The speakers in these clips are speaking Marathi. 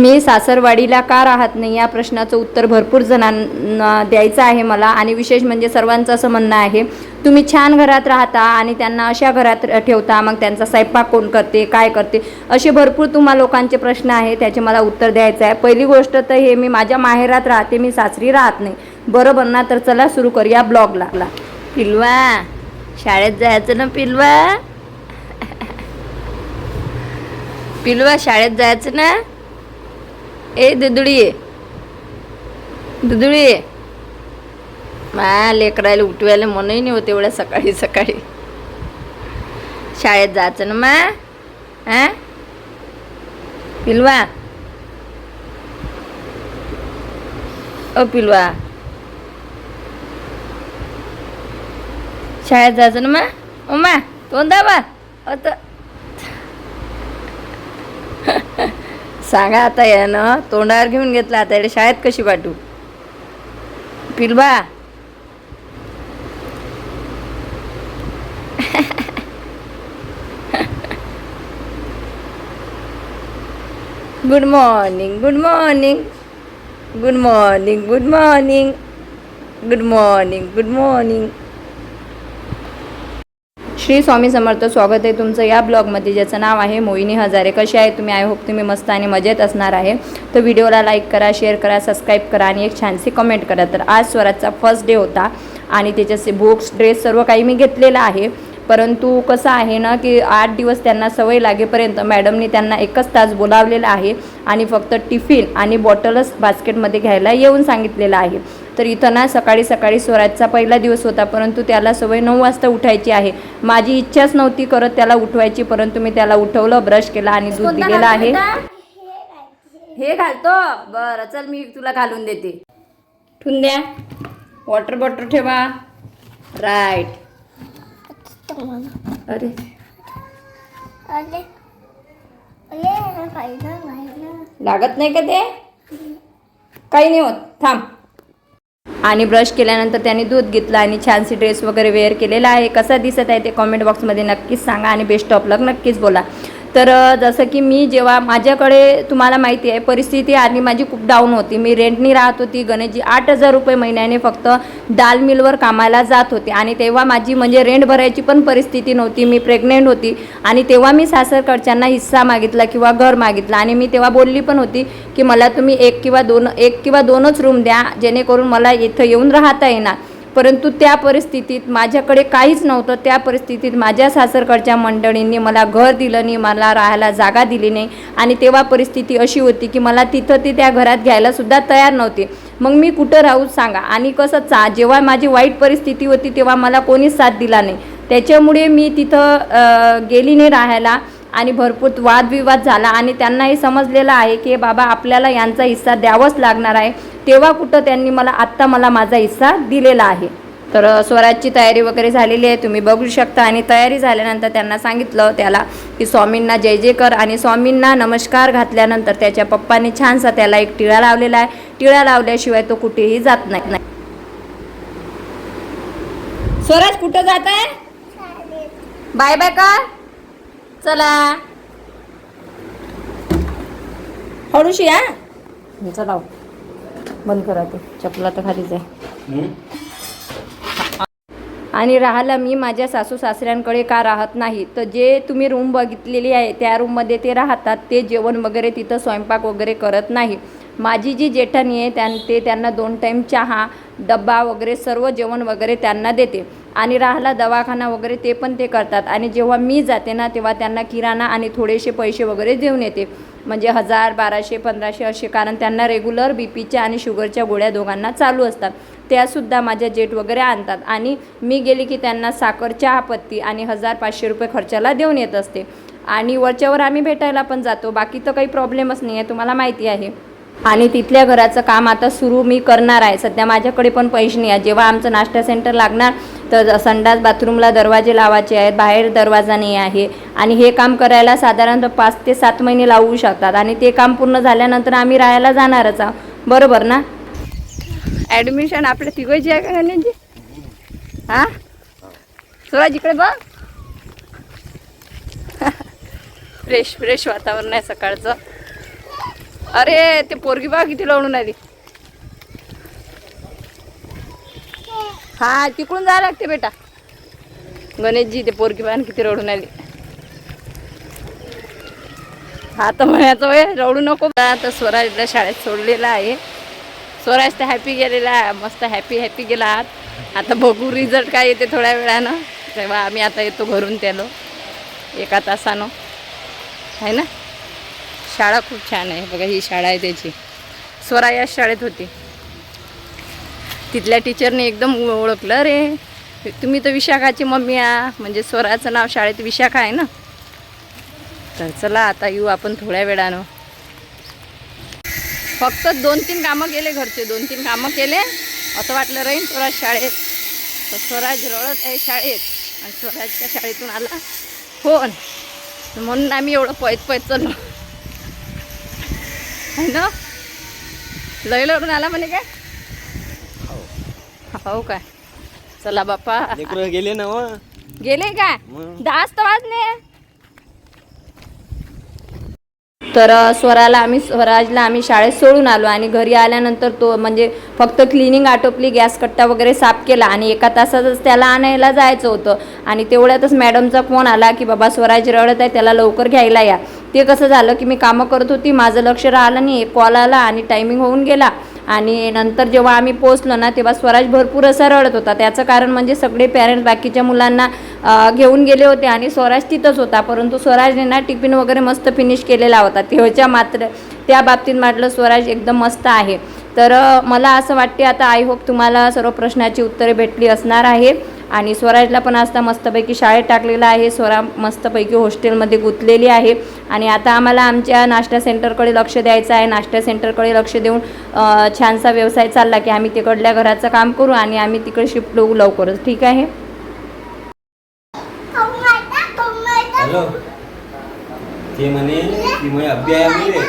मी सासरवाडीला का राहत नाही? या प्रश्नाचं उत्तर भरपूर जणांना द्यायचं आहे मला आणि विशेष म्हणजे सर्वांचं असं म्हणणं आहे तुम्ही छान घरात राहता आणि त्यांना अशा घरात ठेवता मग त्यांचा स्वयंपाक कोण करते काय करते? असे भरपूर तुम्हा लोकांचे प्रश्न आहे त्याचे मला उत्तर द्यायचं आहे. पहिली गोष्ट तर हे मी माझ्या माहेरात राहते मी सासरी राहत नाही. बरोबर ना तर चला सुरू करूया ब्लॉगला. पिलवा शाळेत जायचं ना पिलवा? पिलवा शाळेत जायचं ना? ए दुदुडी दुदुडी मा लेकरायला उठवायला मनही नाही होते एवढ्या सकाळी सकाळी. शाळेत जायचं ना मा? हा पिलवा. ओ पिलवा. शाळेत जायचं ना मा? ओ मा तोंदाबा अ सांगा आता यानं. तोंडावर घेऊन घेतला आता. याला शाळेत कशी पाठवू? पिलबा. Good morning good morning good morning good morning good morning good morning Shri Swami Samarth स्वागत आहे तुमचं या ब्लॉगमध्ये. ज्याचं नाव आहे मोहिनी हजारे. कसे आहे तुम्ही? आय होप तुम्ही मस्त आणि मजेत असणार आहे. तर व्हिडिओला लाईक करा शेअर करा सबस्क्राईब करा आणि एक छानशी कमेंट करा. तर आज स्वराजचा फर्स्ट डे होता आणि त्याच्याचे बुक्स ड्रेस सर्व काही मी घेतलेलं आहे. परंतु कसं आहे ना की आठ दिवस त्यांना सवय लागेपर्यंत मॅडमनी त्यांना एकच तास बोलावलेला आहे आणि फक्त टिफिन आणि बॉटलच बास्केटमध्ये घ्यायला येऊन सांगितलेलं आहे. तर इथं ना सकाळी सकाळी स्वराजचा पहिला दिवस होता परंतु त्याला सवय नऊ वाजता उठायची आहे. माझी इच्छाच नव्हती करत त्याला उठवायची परंतु मी त्याला उठवलं ब्रश केला आणि दूध दिलेलं आहे. हे घालतो? बरं चल मी तुला घालून देते. ठेवून द्या वॉटर बॉटल ठेवा. राईट. अरे. लागत नाही का ते? काही नाही होत. थांब. आणि ब्रश केल्यानंतर त्याने दूध घेतलं आणि छानशी ड्रेस वगैरे वेअर केलेला आहे. कसा दिसत आहे ते कॉमेंट बॉक्समध्ये नक्कीच सांगा आणि बेस्ट ऑफ लक नक्कीच बोला. तर जसं की मी जेव्हा माझ्याकडे तुम्हाला माहिती आहे परिस्थिती आधी माझी खूप डाऊन होती. मी रेंटनी राहत होती गणेशजी आठ हजार रुपये महिन्याने फक्त दाल मिलवर कामाला जात होते. आणि तेव्हा माझी म्हणजे रेंट भरायची पण परिस्थिती नव्हती. मी प्रेग्नेंट होती. आणि तेव्हा मी सासरकडच्यांना हिस्सा मागितला किंवा घर मागितलं. आणि मी तेव्हा बोलली पण होती की मला तुम्ही एक किंवा दोन एक किंवा दोनच रूम द्या जेणेकरून मला इथं येऊन राहता येणार. परंतु त्या परिस्थितीत माझ्याकडे काहीच नव्हतं. त्या परिस्थितीत माझ्या सासरकडच्या मंडळींनी मला घर दिलं नाही मला राहायला जागा दिली नाही आणि तेव्हा परिस्थिती अशी होती की मला तिथं ती त्या घरात घ्यायलासुद्धा तयार नव्हती. मग मी कुठं राहू सांगा? आणि कसं चा जेव्हा माझी वाईट परिस्थिती होती तेव्हा मला कोणीच साथ दिला नाही. त्याच्यामुळे मी तिथं गेली नाही राहायला. आणि भरपूर वादविवाद झाला. आणि त्यांनाही समजलेलं आहे की बाबा आपल्याला यांचा हिस्सा द्यावाच लागणार आहे. तेव्हा कुठं त्यांनी मला आत्ता मला माझा हिस्सा दिलेला आहे. तर स्वराजची तयारी वगैरे झालेली आहे. तुम्ही बघू शकता. आणि तयारी झाल्यानंतर त्यांना सांगितलं त्याला की स्वामींना जय जय कर. आणि स्वामींना नमस्कार घातल्यानंतर त्याच्या पप्पाने छानसा त्याला एक टिळा लावलेला आहे. टिळा लावल्याशिवाय तो कुठेही जात नाही. स्वराज कुठं जात आहे? बाय बाय का चला. हळूशी या चला बंद करा ते. चपला तर खालीच आहे. आणि राहायला मी माझ्या सासू सासऱ्यांकडे का राहत नाही? तर जे तुम्ही रूम बघितलेली आहे त्या रूममध्ये ते राहतात. ते जेवण वगैरे तिथं स्वयंपाक वगैरे करत नाही. माझी जी जेठाणी आहे त्यां ते त्यांना दोन टाईम चहा डब्बा वगैरे सर्व जेवण वगैरे त्यांना देते. आणि राहिला दवाखाना वगैरे ते पण ते करतात. आणि जेव्हा मी जाते ना तेव्हा त्यांना किराणा आणि थोडेसे पैसे वगैरे देऊन येते. म्हणजे हजार बाराशे पंधराशे असे कारण त्यांना रेग्युलर बी पीच्या आणि शुगरच्या गोळ्या दोघांना चालू असतात. त्यासुद्धा माझ्या जेट वगैरे आणतात. आणि मी गेली की त्यांना साखर चहापत्ती आणि हजार पाचशे रुपये खर्चाला देऊन येत असते. आणि वरच्यावर आम्ही भेटायला पण जातो. बाकी तर काही प्रॉब्लेमच नाही आहे तुम्हाला माहिती आहे. आणि तिथल्या घराचं काम आता सुरू मी करणार आहे. सध्या माझ्याकडे पण पैसे नाही आहे जेव्हा आमचं नाश्ता सेंटर लागणार तर संडास बाथरूमला दरवाजे लावायचे आहेत बाहेर दरवाजा नाही आहे. आणि हे काम करायला साधारणतः पाच ते सात महिने लावू शकतात. आणि ते काम पूर्ण झाल्यानंतर आम्ही राहायला जाणारच आहोत. बरोबर ना? ॲडमिशन आपल्या तिघांची आहे का जी हां? स्वराज इकडे बघ. फ्रेश फ्रेश वातावरण आहे सकाळचं. अरे ते पोरगी बा किती लढून आली. हा तिकडून जायला लागते बेटा. गणेशजी ते पोरगी बा किती रडून आली. हा तर म्हणायचं वय रडू नको. आता स्वराजला शाळेत सोडलेला आहे. स्वराज तर हॅपी गेलेला आहे मस्त हॅपी हॅपी गेला आहात आता बघू रिझल्ट काय येते थोड्या वेळानं. तेव्हा आम्ही आता येतो घरून त्यालो एका तासानं. आहे ना? शाळा खूप छान आहे. बघा ही शाळा आहे त्याची. स्वरा या शाळेत होती. तिथल्या टीचरने एकदम ओळखलं रे तुम्ही तर विशाखाची मम्मी आ. म्हणजे स्वराचं नाव शाळेत विशाखा आहे ना? तर चला आता येऊ आपण थोड्या वेळानं. फक्त दोन तीन कामं केले घरचे. दोन तीन कामं केले. असं वाटलं राहीन स्वराज शाळेत. तर स्वराज रडत आहे शाळेत. आणि स्वराजच्या शाळेतून आला फोन. म्हणून आम्ही एवढं पळत पळत चाललो. आहे ना? लय लढून आला म्हणे काय? हो. काय? चला बाप्पा. गेले ना व गेले काय? दहाच तर वाजले. तर स्वराला आम्ही स्वराजला आम्ही शाळेत सोडून आलो आणि घरी आल्यानंतर तो म्हणजे फक्त क्लिनिंग आटोपली गॅस कट्टा वगैरे साफ केला आणि एका तासातच त्याला आणायला जायचं होतं. आणि तेवढ्यातच मॅडमचा फोन आला की बाबा स्वराज रडत आहे त्याला लवकर घ्यायला या. ते कसं झालं की मी कामं करत होती माझं लक्ष राहिलं नाही एक कॉल आला आणि टायमिंग होऊन गेला. आणि नंतर जेव्हा आम्ही पोचलो ना तेव्हा स्वराज भरपूर असा रडत होता. त्याचं कारण म्हणजे सगळे पॅरेंट्स बाकीच्या मुलांना घेऊन गेले होते आणि स्वराज तिथंच होता. परंतु स्वराजने ना टिफिन वगैरे मस्त फिनिश केलेला होता. तेव्हाच्या मात्र त्या बाबतीत म्हटलं स्वराज एकदम मस्त आहे. तर मला असं वाटते आता आय होप तुम्हाला सर्व प्रश्नाची उत्तरे भेटली असणार आहे. आणि स्वराजला पण आता मस्तपैकी शाळेत टाकलेला आहे. स्वरा मस्तपैकी हॉस्टेलमध्ये गुंतलेली आहे. आणि आता आम्हाला आमच्या नाश्ता सेंटरकडे लक्ष द्यायचं आहे. नाश्ता सेंटरकडे लक्ष देऊन छानसा व्यवसाय चालला की आम्ही तिकडल्या घराचं काम करू आणि आम्ही तिकडे शिफ्ट होऊ लवकरच. ठीक आहे? ते म्हणे की मैं अभी आया बोले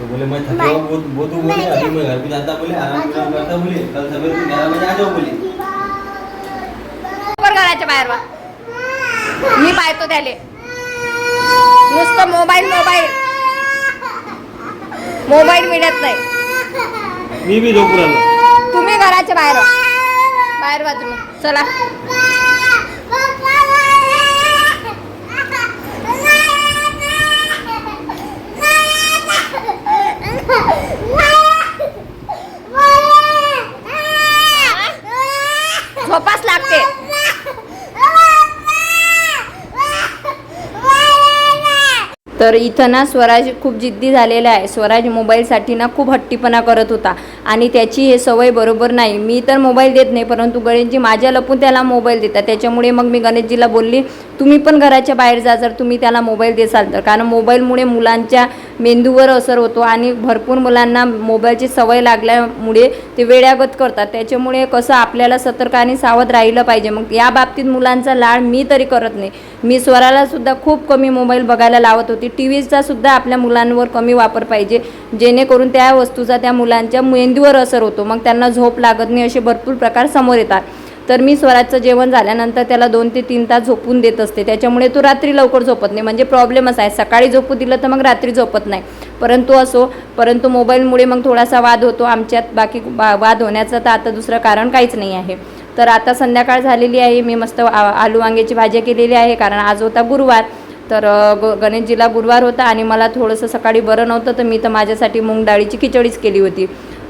तो बोले मैं थका हुआ बहुत बहुत हूँ बोले अभी मैं घर पे जाता बोले आराम करता बोले. कल सवेरे ग्यारह बजे आ जाओ बोले. बाहेर वा. मी पाहतो त्याले. नुसतं मोबाईल मोबाईल मोबाईल मिळत नाही. मी राहिलो. तुम्ही घराच्या बाहेर व्हा. बाहेर वा तुम्ही. चला. तर इथं ना स्वराज खूप जिद्दी झालेला आहे. स्वराज मोबाईलसाठी ना खूप हट्टीपणा करत होता. आणि त्याची हे सवय बरोबर नाही. मी तर मोबाईल देत नाही परंतु गणेशजी माझ्या लपून त्याला मोबाईल देतात. त्याच्यामुळे मग मी गणेशजीला बोलली तुम्ही पण घराच्या बाहेर जा. जर तुम्ही त्याला मोबाईल देसाल तर. कारण मोबाईलमुळे मुलांच्या मेंदूवर असर होतो आणि भरपूर मुलांना मोबाईलची सवय लागल्यामुळे ते वेड्यागत करतात. त्याच्यामुळे कसं आपल्याला सतर्क आणि सावध राहिलं पाहिजे. मग या बाबतीत मुलांचा लाड मी तरी करत नाही. मी स्वरालासुद्धा खूप कमी मोबाईल बघायला लावत होती. टी व्हीचासुद्धा आपल्या मुलांवर कमी वापर पाहिजे. जेणेकरून त्या वस्तूचा त्या मुलांच्या मेंदूवर असर होतो. मग त्यांना झोप लागत नाही असे भरपूर प्रकार समोर येतात. तर मी स्वराजचं जेवण झाल्यानंतर त्याला दोन ते तीन तास झोपून देत असते. त्याच्यामुळे तो रात्री लवकर झोपत नाही. म्हणजे प्रॉब्लेमच आहे. सकाळी झोपू दिलं तर मग रात्री झोपत नाही. परंतु असो परंतु मोबाईलमुळे मग थोडासा वाद होतो. आमच्यात बाकी वाद होण्याचं तर आता दुसरं कारण काहीच नाही आहे. तर आता संध्याकाळ झालेली आहे. मी मस्त आ- आलू वांग्याची भाजी केलेली आहे. कारण आज होता गुरुवार. तर ग गणेशजीला गुरुवार होता आणि मला थोडंसं सकाळी बरं नव्हतं तर मी तर माझ्यासाठी मूग डाळीची खिचडीच केली होती.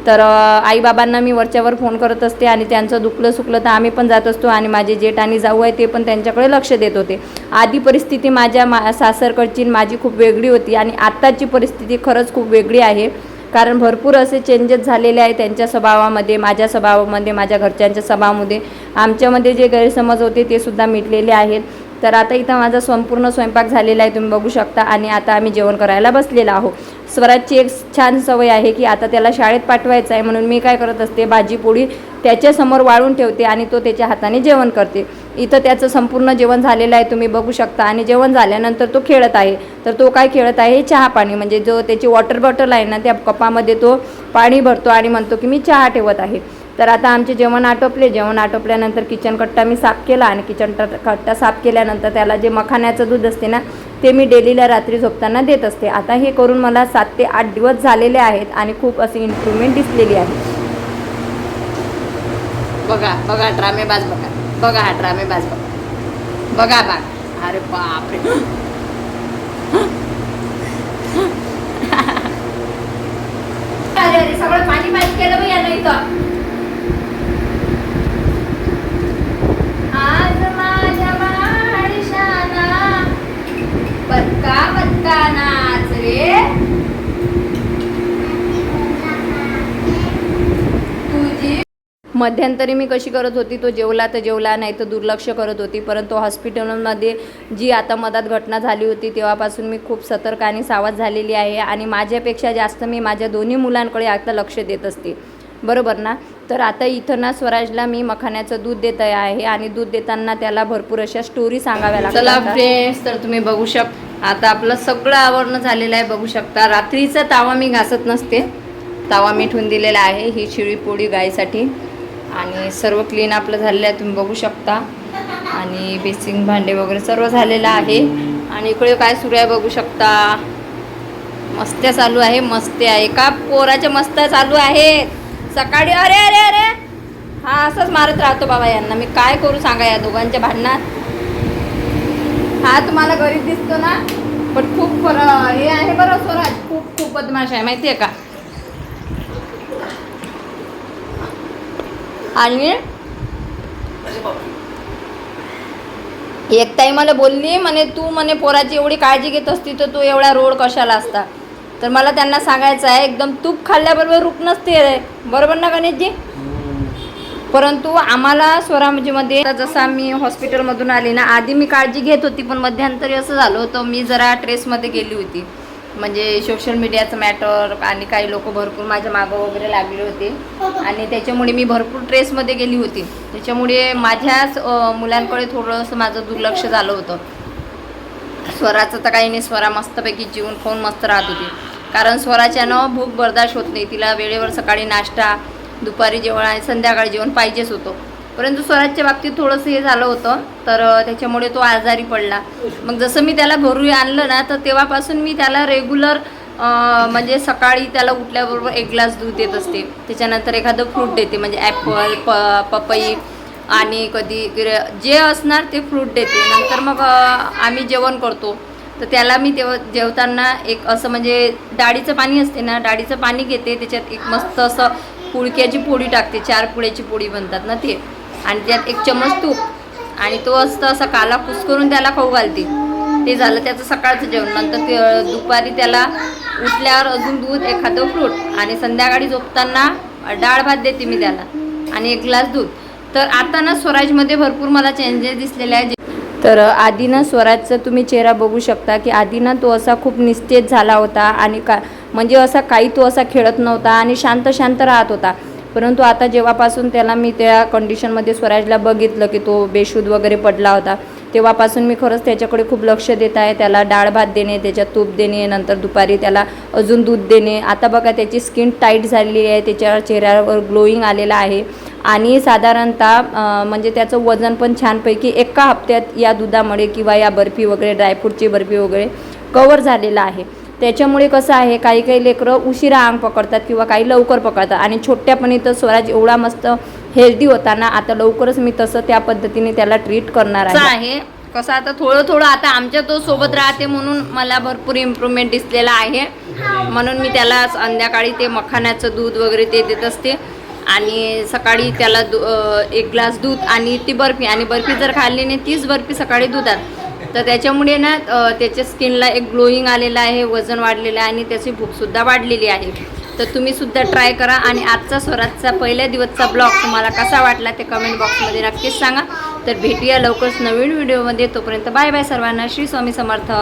तर आईबाबांना मी वरच्यावर फोन करत असते आणि त्यांचं दुखलं सुकलं तर आम्ही पण जात असतो आणि माझे जेठ आणि जाऊ आहे ते पण त्यांच्याकडे लक्ष देत होते. आधी परिस्थिती माझ्या मा सासरकडची माझी खूप वेगळी होती आणि आत्ताची परिस्थिती खरंच खूप वेगळी आहे. कारण भरपूर असे चेंजेस झालेले आहे त्यांच्या स्वभावामध्ये माझ्या स्वभावामध्ये माझ्या घरच्यांच्या स्वभावामध्ये. आमच्यामध्ये जे गैरसमज होते ते सुद्धा मिटलेले आहेत. तर आता इथं माझा संपूर्ण स्वयंपाक झालेला आहे तुम्ही बघू शकता. आणि आता आम्ही जेवण करायला बसलेला आहोत. स्वराजची एक छान सवय आहे की आता त्याला शाळेत पाठवायचं आहे. म्हणून मी काय करत असते भाजी पोळी त्याच्यासमोर वाळून ठेवते आणि तो त्याच्या हाताने जेवण करते. इथं त्याचं संपूर्ण जेवण झालेलं आहे तुम्ही बघू शकता. आणि जेवण झाल्यानंतर तो खेळत आहे. तर तो काय खेळत आहे? चहा पाणी. म्हणजे जो त्याची वॉटर बॉटल आहे ना त्या कपामध्ये तो पाणी भरतो आणि म्हणतो की मी चहा ठेवत आहे. तर आता आमचे जेवण आटोपले. जेवण आटोपल्यानंतर किचन कट्टा मी साफ केला आणि किचन कट्टा साफ केल्यानंतर त्याला जे मखाण्याचं दूध असते ना ते मी डेलीला रात्री झोपताना देत असते. आता हे करून मला सात ते आठ दिवस झालेले आहेत आणि खूप अशी इम्प्रूव्हमेंट दिसलेली आहे. बघा बघा ड्रामेबाज बघा. बघा हा ड्रामेबाज बघा बघा बघा अरे बापरे. अरे अरे सगळं पाणी पाणी केलं बघ यानं इथं. आज माझ्या माणसाना पत्का पत्का नाच रे तुझी मध्यंतरी मी कशी करत होती तो जेवला तर जेवला नाही तर दुर्लक्ष करत होती. परंतु हॉस्पिटलमध्ये जी आता मधात घटना झाली होती तेव्हापासून मी खूप सतर्क आणि सावध झालेली आहे आणि माझ्यापेक्षा जास्त मी माझ्या दोन्ही मुलांकडे आता लक्ष देत असते. बरोबर ना? तर आता इथं ना स्वराजला मी मखाण्याचं दूध देत आहे आणि दूध देताना त्याला भरपूर अशा स्टोरी सांगाव्या चला फ्रेंड्स तर तुम्ही बघू शक आता आपलं सगळं आवरणं झालेलं आहे बघू शकता. रात्रीचा तावा मी घासत नसते. तावा मी ठेवून दिलेला आहे ही शिळी पोळी गायसाठी. आणि सर्व क्लीन आपलं झालेलं आहे तुम्ही बघू शकता. आणि बेसिंग भांडे वगैरे सर्व झालेलं आहे. आणि इकडे काय सुरू आहे बघू शकता. मस्त्या चालू आहे मस्त्या का पोराच्या मस्त्या चालू आहेत सकाळी अरे अरे अरे! हा असंच मारत राहतो बाबा यांना. मी काय करू सांगा या दोघांच्या भांडणात? हा तुम्हाला गरीब दिसतो ना? पण खूप फरक हे आहे बरं स्वराज. खूप खूप बदमाश आहे. माहिती आहे का? आणि एक ताई मला बोलली म्हणे तू म्हणे पोराची एवढी काळजी घेत असती तर तू एवढा रोड कशाला असता? तर मला त्यांना सांगायचं आहे एकदम तूप खाल्ल्याबरोबर रूप नसते रे. बरोबर ना गणेशजी? परंतु आम्हाला स्वरामजीमध्ये जसं आम्ही हॉस्पिटलमधून आले ना आधी मी काळजी घेत होती पण मध्यंतरी असं झालं होतं मी जरा ट्रेसमध्ये गेली होती. म्हणजे सोशल मीडियाचं मॅटर आणि काही लोक भरपूर माझ्या मागं वगैरे लागले होते. आणि त्याच्यामुळे मी भरपूर ट्रेसमध्ये गेली होती. त्याच्यामुळे माझ्याच मुलांकडे थोडंसं माझं दुर्लक्ष झालं होतं. स्वराचं तर काही नाही स्वरा मस्तपैकी जीवन खाऊन मस्त राहत होती. कारण स्वराच्यानं भूक बर्दाश्त होत नाही. तिला वेळेवर सकाळी नाश्ता दुपारी जेवण आणि संध्याकाळी जेवण पाहिजेच होतं. परंतु स्वराजच्या बाबतीत थोडंसं हे झालं होतं तर त्याच्यामुळे तो आजारी पडला. मग जसं मी त्याला घरी आणलं ना तर तेव्हापासून मी त्याला रेग्युलर म्हणजे सकाळी त्याला उठल्याबरोबर एक ग्लास दूध देत असते. त्याच्यानंतर एखादं फ्रूट देते म्हणजे ॲपल प पपई आणि कधी जे असणार ते फ्रूट देते. नंतर मग आम्ही जेवण करतो. तर त्याला मी तेव्हा जेवताना एक असं म्हणजे डाळीचं पाणी असते ना डाळीचं पाणी घेते. त्याच्यात एक मस्त असं पुळक्याची पोळी टाकते चार पुळ्याची पोळी बनतात ना ते. आणि त्यात एक चमच तूप. आणि तो असतं असा काला कुस करून त्याला खाऊ घालते. ते झालं त्याचं सकाळचं जेवण. नंतर ते दुपारी त्याला उठल्यावर अजून दूध एखादं फ्रूट. आणि संध्याकाळी झोपताना डाळ भात देते मी त्याला. आणि एक ग्लास दूध. तर आता ना स्वराजमध्ये भरपूर मला चेंजेस दिसलेले आहेत. तर आधी ना स्वराजचा तुम्ही चेहरा बघू शकता की आधी ना तो असा खूप निस्तेज झाला होता. आणि का म्हणजे असा काही तो असा खेळत नव्हता आणि शांत शांत राहत होता. परंतु आता जेव्हापासून त्याला मी त्या कंडिशनमध्ये स्वराजला बघितलं की तो बेशुद्ध वगैरे पडला होता तेव्हापासून मी खरंच त्याच्याकडे खूप लक्ष देत आहे. त्याला डाळ भात देणे त्याच्यात तूप देणे नंतर दुपारी त्याला अजून दूध देणे. आता बघा त्याची स्किन टाईट झालेली आहे त्याच्या चेहऱ्यावर ग्लोईंग आलेला आहे. आणि साधारणतः म्हणजे त्याचं वजन पण छानपैकी एका हप्त्यात या दुधामुळे किंवा या बर्फी वगैरे ड्रायफ्रूटची बर्फी वगैरे कवर झालेलं आहे. त्याच्यामुळे कसं आहे काही काही लेकरं उशिरा अंग पकडतात किंवा काही लवकर पकडतात. आणि छोट्यापणी तर स्वराज एवढा मस्त हेल्दी होता ना आता लवकरच मी तसं त्या पद्धतीने त्याला ट्रीट करणार आहे. कसं आता थोडं थोडं आता आमच्या तो सोबत राहते म्हणून मला भरपूर इम्प्रूव्हमेंट दिसलेला आहे. म्हणून मी त्याला संध्याकाळी ते मखाण्याचं दूध वगैरे ते देत असते. आणि सकाळी त्याला एक ग्लास दूध आणि ती बर्फी. आणि बर्फी जर खाल्ली नाही तीच बर्फी सकाळी दुधात. तर त्याच्यामुळे ना त्याच्या स्किनला एक ग्लोईंग आलेलं आहे वजन वाढलेलं आहे आणि त्याची भूकसुद्धा वाढलेली आहे. तर तुम्हीसुद्धा ट्राय करा आणि आजचा स्वराजचा पहिल्या दिवसचा ब्लॉग तुम्हाला कसा वाटला ते कमेंट बॉक्समध्ये नक्कीच सांगा. तर भेटूया लवकरच नवीन व्हिडिओमध्ये. तोपर्यंत बाय बाय सर्वांना. श्री स्वामी समर्थ.